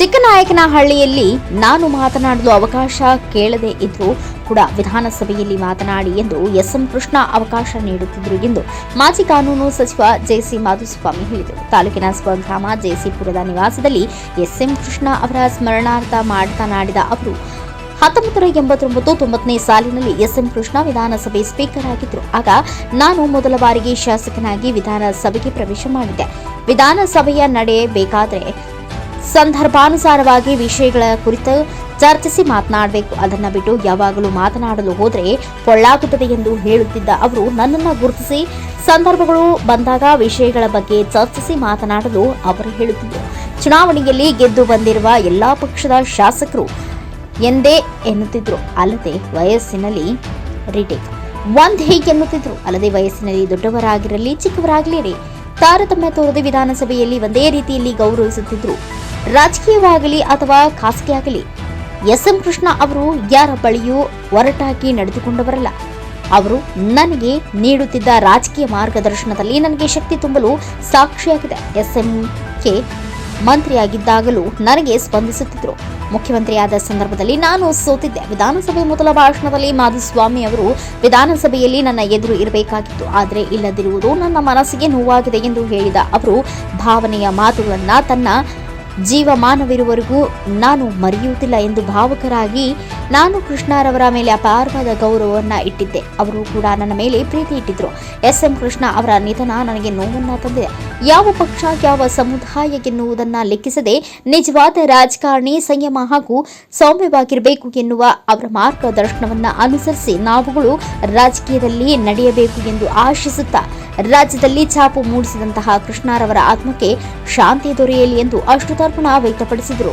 ಚಿಕ್ಕನಾಯಕನಹಳ್ಳಿಯಲ್ಲಿ ನಾನು ಮಾತನಾಡಲು ಅವಕಾಶ ಕೇಳದೆ ಇದ್ರೂ ಕೂಡ ವಿಧಾನಸಭೆಯಲ್ಲಿ ಮಾತನಾಡಿ ಎಂದು ಎಸ್ಎಂ ಕೃಷ್ಣ ಅವಕಾಶ ನೀಡುತ್ತಿದ್ದರು ಎಂದು ಮಾಜಿ ಕಾನೂನು ಸಚಿವ ಜೆಸಿ ಮಾಧುಸ್ವಾಮಿ ಹೇಳಿದರು. ತಾಲೂಕಿನ ಸ್ವಗ್ರಾಮ ಜೆಸಿಪುರದ ನಿವಾಸದಲ್ಲಿ ಎಸ್ಎಂ ಕೃಷ್ಣ ಅವರ ಸ್ಮರಣಾರ್ಥ ಮಾತನಾಡಿದ ಅವರು ಹತ್ತೊಂಬತ್ತು ಎಂಬತ್ತೊಂಬತ್ತು ತೊಂಬತ್ತನೇ ಸಾಲಿನಲ್ಲಿ ಎಸ್ಎಂ ಕೃಷ್ಣ ವಿಧಾನಸಭೆ ಸ್ಪೀಕರ್ ಆಗಿದ್ದರು. ಆಗ ನಾನು ಮೊದಲ ಬಾರಿಗೆ ಶಾಸಕನಾಗಿ ವಿಧಾನಸಭೆಗೆ ಪ್ರವೇಶ ಮಾಡಿದ್ದೆ. ವಿಧಾನಸಭೆಯ ನಡೆಯಬೇಕಾದ್ರೆ ಸಂದರ್ಭಾನುಸಾರವಾಗಿ ವಿಷಯಗಳ ಕುರಿತು ಚರ್ಚಿಸಿ ಮಾತನಾಡಬೇಕು. ಅದನ್ನ ಬಿಟ್ಟು ಯಾವಾಗಲೂ ಮಾತನಾಡಲು ಹೋದರೆ ಪೊಳ್ಳಾಗುತ್ತದೆ ಎಂದು ಹೇಳುತ್ತಿದ್ದ ಅವರು ನನ್ನನ್ನು ಗುರುತಿಸಿ ಸಂದರ್ಭಗಳು ಬಂದಾಗ ವಿಷಯಗಳ ಬಗ್ಗೆ ಚರ್ಚಿಸಿ ಮಾತನಾಡಲು ಅವರು ಹೇಳುತ್ತಿದ್ದರು. ಚುನಾವಣೆಯಲ್ಲಿ ಗೆದ್ದು ಬಂದಿರುವ ಎಲ್ಲಾ ಪಕ್ಷದ ಶಾಸಕರು ಎಂದೇ ಎನ್ನುತ್ತಿದ್ರು. ಅಲ್ಲದೆ ವಯಸ್ಸಿನಲ್ಲಿ ರಿಟೇಕ್. ಒಂದೇ ಎನ್ನುತ್ತಿದ್ರು. ಅಲ್ಲದೆ ವಯಸ್ಸಿನಲ್ಲಿ ದೊಡ್ಡವರಾಗಿರಲಿ, ಚಿಕ್ಕವರಾಗಲಿ ತಾರತಮ್ಯ ತೋರದೆ ವಿಧಾನಸಭೆಯಲ್ಲಿ ಒಂದೇ ರೀತಿಯಲ್ಲಿ ಗೌರವಿಸುತ್ತಿದ್ರು. ರಾಜಕೀಯವಾಗಲಿ ಅಥವಾ ಖಾಸಗಿಯಾಗಲಿ ಎಸ್ಎಂ ಕೃಷ್ಣ ಅವರು ಯಾರ ಬಳಿಯೂ ಒರಟಾಗಿ ನಡೆದುಕೊಂಡವರಲ್ಲ. ಅವರು ನನಗೆ ನೀಡುತ್ತಿದ್ದ ರಾಜಕೀಯ ಮಾರ್ಗದರ್ಶನದಲ್ಲಿ ನನಗೆ ಶಕ್ತಿ ತುಂಬಲು ಸಾಕ್ಷಿಯಾಗಿದೆ. ಎಸ್ ಎಸ್ಎಂಕೆ ಮಂತ್ರಿಯಾಗಿದ್ದಾಗಲೂ ನನಗೆ ಸ್ಪಂದಿಸುತ್ತಿದ್ದರು ಮುಖ್ಯಮಂತ್ರಿಯಾದ ಸಂದರ್ಭದಲ್ಲಿ ನಾನು ಸೋತಿದ್ದೆ. ವಿಧಾನಸಭೆ ಮೊದಲ ಭಾಷಣದಲ್ಲಿ ಮಾಧುಸ್ವಾಮಿ ಅವರು ವಿಧಾನಸಭೆಯಲ್ಲಿ ನನ್ನ ಎದುರು ಇರಬೇಕಾಗಿತ್ತು. ಆದರೆ ಇಲ್ಲದಿರುವುದು ನನ್ನ ಮನಸ್ಸಿಗೆ ನೋವಾಗಿದೆ ಎಂದು ಹೇಳಿದ ಅವರು, ಭಾವನೆಯ ಮಾತುಗಳನ್ನು ತನ್ನ ಜೀವಮಾನವಿರುವವರೆಗೂ ನಾನು ಮರೆಯುವುದಿಲ್ಲ ಎಂದು ಭಾವುಕರಾಗಿ ನಾನು ಕೃಷ್ಣರವರ ಮೇಲೆ ಅಪಾರವಾದ ಗೌರವವನ್ನು ಇಟ್ಟಿದ್ದೆ. ಅವರು ಕೂಡ ನನ್ನ ಮೇಲೆ ಪ್ರೀತಿ ಇಟ್ಟಿದ್ರು. ಎಸ್ ಎಂ ಕೃಷ್ಣ ಅವರ ನಿಧನ ನನಗೆ ನೋವನ್ನು ತಂದಿದೆ. ಯಾವ ಪಕ್ಷ, ಯಾವ ಸಮುದಾಯ ಎನ್ನುವುದನ್ನು ಲೆಕ್ಕಿಸದೆ ನಿಜವಾದ ರಾಜಕಾರಣಿ, ಸಂಯಮ ಹಾಗೂ ಸೌಮ್ಯವಾಗಿರಬೇಕು ಎನ್ನುವ ಅವರ ಮಾರ್ಗದರ್ಶನವನ್ನ ಅನುಸರಿಸಿ ನಾವುಗಳು ರಾಜಕೀಯದಲ್ಲಿ ನಡೆಯಬೇಕು ಎಂದು ಆಶಿಸುತ್ತಾ ರಾಜ್ಯದಲ್ಲಿ ಛಾಪು ಮೂಡಿಸಿದಂತಹ ಕೃಷ್ಣರವರ ಆತ್ಮಕ್ಕೆ ಶಾಂತಿ ದೊರೆಯಲಿ ಎಂದು ಅಶ್ರುತರ್ಪಣ ವ್ಯಕ್ತಪಡಿಸಿದರು.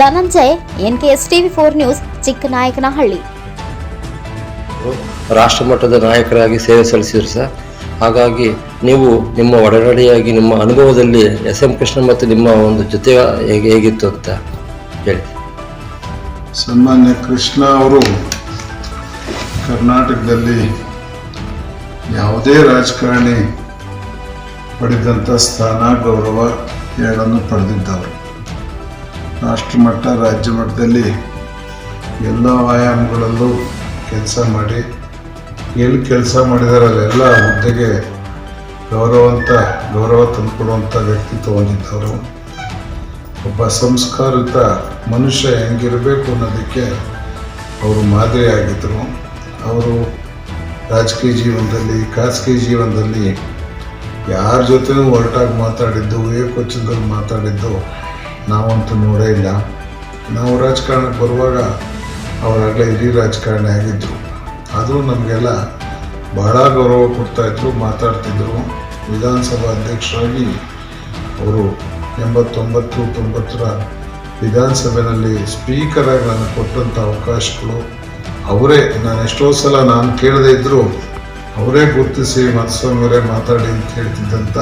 Dhananjay NKS TV four news Chikkanayakanahalli ರಾಷ್ಟ್ರ ಮಟ್ಟದ ನಾಯಕರಾಗಿ ಸೇವೆ ಸಲ್ಲಿಸಿದ್ರು ಸರ್. ಹಾಗಾಗಿ ನೀವು ನಿಮ್ಮ ಒಡನಾಡಿಯಾಗಿ ನಿಮ್ಮ ಅನುಭವದಲ್ಲಿ ಎಸ್ ಎಂ ಕೃಷ್ಣ ಮತ್ತು ನಿಮ್ಮ ಒಂದು ಜೊತೆ ಹೇಗೆ ಹೇಗಿತ್ತು ಅಂತ ಹೇಳಿ. ಸನ್ಮಾನ್ಯ ಕೃಷ್ಣ ಅವರು ಕರ್ನಾಟಕದಲ್ಲಿ ಯಾವುದೇ ರಾಜಕಾರಣಿ ಪಡೆದಂಥ ಸ್ಥಾನ ಗೌರವ ಎರಡನ್ನು ಪಡೆದಿದ್ದವರು. ರಾಷ್ಟ್ರಮಟ್ಟ ರಾಜ್ಯ ಮಟ್ಟದಲ್ಲಿ ಎಲ್ಲ ಆಯಾಮಗಳಲ್ಲೂ ಕೆಲಸ ಮಾಡಿ, ಎಲ್ಲಿ ಕೆಲಸ ಮಾಡಿದಾರೆ ಅಲ್ಲೆಲ್ಲ ಹುದ್ದೆಗೆ ಗೌರವಂತ, ಗೌರವ ತಂದುಕೊಡುವಂಥ ವ್ಯಕ್ತಿತ್ವ ಹೊಂದಿದ್ದವರು ಒಬ್ಬ ಸಂಸ್ಕಾರಿತ ಮನುಷ್ಯ ಹೆಂಗಿರಬೇಕು ಅನ್ನೋದಕ್ಕೆ ಅವರು ಮಾದರಿಯಾಗಿದ್ದರು ಅವರು ರಾಜಕೀಯ ಜೀವನದಲ್ಲಿ, ಖಾಸಗಿ ಜೀವನದಲ್ಲಿ ಯಾರ ಜೊತೆನೂ ಹೊರಟಾಗಿ ಮಾತಾಡಿದ್ದು ಏಕವಚನದಲ್ಲಿ ಮಾತಾಡಿದ್ದು ನಾವಂತೂ ನೋಡೇ ಇಲ್ಲ. ನಾವು ರಾಜಕಾರಣಕ್ಕೆ ಬರುವಾಗ ಅವರಾಗಲೇ ಹಿರಿಯ ರಾಜಕಾರಣಿ ಆಗಿದ್ದರು ಆದರೂ ನಮಗೆಲ್ಲ ಬಹಳ ಗೌರವ ಕೊಡ್ತಾಯಿದ್ರು ಮಾತಾಡ್ತಿದ್ರು. ವಿಧಾನಸಭಾ ಅಧ್ಯಕ್ಷರಾಗಿ ಅವರು ಎಂಬತ್ತೊಂಬತ್ತು, ತೊಂಬತ್ತರ ವಿಧಾನಸಭೆಯಲ್ಲಿ ಸ್ಪೀಕರಾಗಿ ನನಗೆ ಕೊಟ್ಟಂಥ ಅವಕಾಶಗಳು ಅವರೇ. ನಾನು ಎಷ್ಟೋ ಸಲ ನಾನು ಕೇಳದೇ ಇದ್ದರೂ ಅವರೇ ಗುರುತಿಸಿ ಮತ್ಸ್ವಾಮಿಯವರೇ ಮಾತಾಡಿ ಅಂತ ಹೇಳ್ತಿದ್ದಂಥ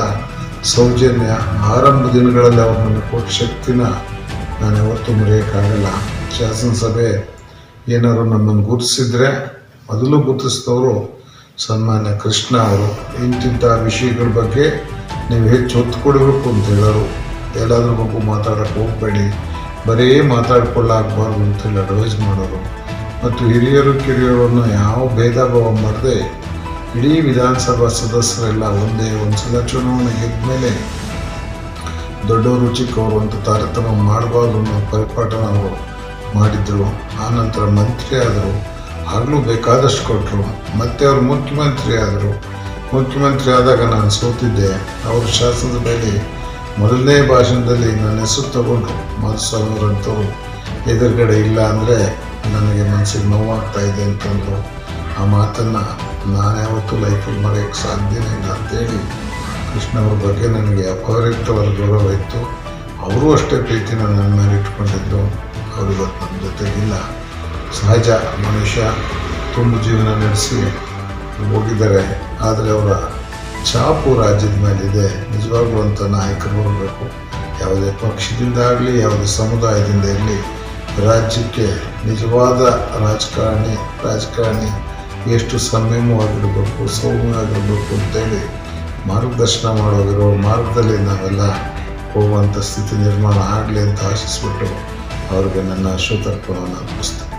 ಸೌಜನ್ಯ ಆರಂಭ ದಿನಗಳಲ್ಲಿ ಅವ್ರು ನನಗೆ ಕೊಟ್ಟ ಶಕ್ತಿನ ನಾನು ಯಾವತ್ತೂ ಮರೆಯೋಕ್ಕಾಗಲ್ಲ. ಶಾಸನಸಭೆ ಏನಾದ್ರು ನಮ್ಮನ್ನು ಗುರುತಿಸಿದ್ರೆ ಮೊದಲು ಗುರುತಿಸಿದವರು ಸನ್ಮಾನ್ಯ ಕೃಷ್ಣ ಅವರು. ಇಂತಿಂಥ ವಿಷಯಗಳ ಬಗ್ಗೆ ನೀವು ಹೆಚ್ಚು ಒತ್ತು ಕೊಡಬೇಕು ಅಂತ ಹೇಳೋರು. ಎಲ್ಲಾದ್ರ ಬಗ್ಗೆ ಮಾತಾಡೋಕೆ ಹೋಗಬೇಡಿ. ಬರೀ ಮಾತಾಡ್ಕೊಳ್ಳಾಗಬಾರ್ದು ಅಂತೇಳಿ ಅಡ್ವೈಸ್ ಮಾಡೋರು. ಮತ್ತು ಹಿರಿಯರು, ಕಿರಿಯರನ್ನು ಯಾವ ಭೇದ ಭಾವ ಮಾಡದೆ ಇಡೀ ವಿಧಾನಸಭಾ ಸದಸ್ಯರೆಲ್ಲ ಒಂದೇ ಒಂದು ಸಲ ಚುನಾವಣೆ ಮೇಲೆ ದೊಡ್ಡವರು ಚಿಕ್ಕವರು ಅಂತ ತಾರತಮ್ಯ ಮಾಡಬಾರ್ದು ಅನ್ನೋ ಪರಿಪಾಠನ ಅವರು ಮಾಡಿದ್ರು ಆನಂತರ ಮಂತ್ರಿ ಆದರು, ಆಗಲೂ ಬೇಕಾದಷ್ಟು ಕೊಟ್ಟರು ಮತ್ತೆ ಅವರು ಮುಖ್ಯಮಂತ್ರಿ ಆದರು. ಮುಖ್ಯಮಂತ್ರಿ ಆದಾಗ ನಾನು ಸೋತಿದ್ದೆ. ಅವರು ಶಾಸನಸಭೆಯಲ್ಲಿ ಮೊದಲನೇ ಭಾಷಣದಲ್ಲಿ ನನ್ನ ಹೆಸರು ತಗೊಂಡ್ರು. ಮಾಧುಸ್ವಾಮಿಯವರಂಥವ್ರು ಎದುರುಗಡೆ ಇಲ್ಲ ಅಂದರೆ ನನಗೆ ಮನಸ್ಸಿಗೆ ನೋವಾಗ್ತಾ ಇದೆ ಅಂತಂದರು. ಆ ಮಾತನ್ನು ನಾನು ಯಾವತ್ತೂ ಲೈಫಲ್ಲಿ ಮರೆಯೋಕ್ಕೆ ಸಾಧ್ಯನೇ ಇಲ್ಲ ಅಂತೇಳಿ ಕೃಷ್ಣವ್ರ ಬಗ್ಗೆ ನನಗೆ ಅಪರಿಕ್ತವಾದ ಗೌರವ ಇತ್ತು. ಅವರು ಅಷ್ಟೇ ಪ್ರೀತಿನ ನನ್ನ ಮೇಲೆ ಇಟ್ಕೊಂಡಿದ್ದು ಅವರು ಇವತ್ತು ನಮ್ಮ ಜೊತೆಗಿಲ್ಲ. ಸಹಜ ಮನುಷ್ಯ ತುಂಬ ಜೀವನ ನಡೆಸಿ ಹೋಗಿದ್ದಾರೆ. ಆದರೆ ಅವರ ಛಾಪು ರಾಜ್ಯದ ಮೇಲಿದೆ. ನಿಜವಾಗ್ಲೂ ಅಂತ ನಾಯಕರು ಬರಬೇಕು ಯಾವುದೇ ಪಕ್ಷದಿಂದ ಆಗಲಿ, ಯಾವುದೇ ಸಮುದಾಯದಿಂದ ಇರಲಿ, ರಾಜ್ಯಕ್ಕೆ ನಿಜವಾದ ರಾಜಕಾರಣಿ ರಾಜಕಾರಣಿ ಎಷ್ಟು ಸಂಯಮವಾಗಿರಬೇಕು ಸೌಮ್ಯವಾಗಿರಬೇಕು ಅಂತೇಳಿ ಮಾರ್ಗದರ್ಶನ ಮಾಡೋದಿರೋ ಮಾರ್ಗದಲ್ಲಿ ನಾವೆಲ್ಲ ಹೋಗುವಂಥ ಸ್ಥಿತಿ ನಿರ್ಮಾಣ ಆಗಲಿ ಅಂತ ಆಶಿಸ್ಬಿಟ್ಟು ಅವ್ರಿಗೆ ನನ್ನ ಅಶ್ವತರ್ಪಣವನ್ನು ಅರ್ಪಿಸ್ತೇನೆ.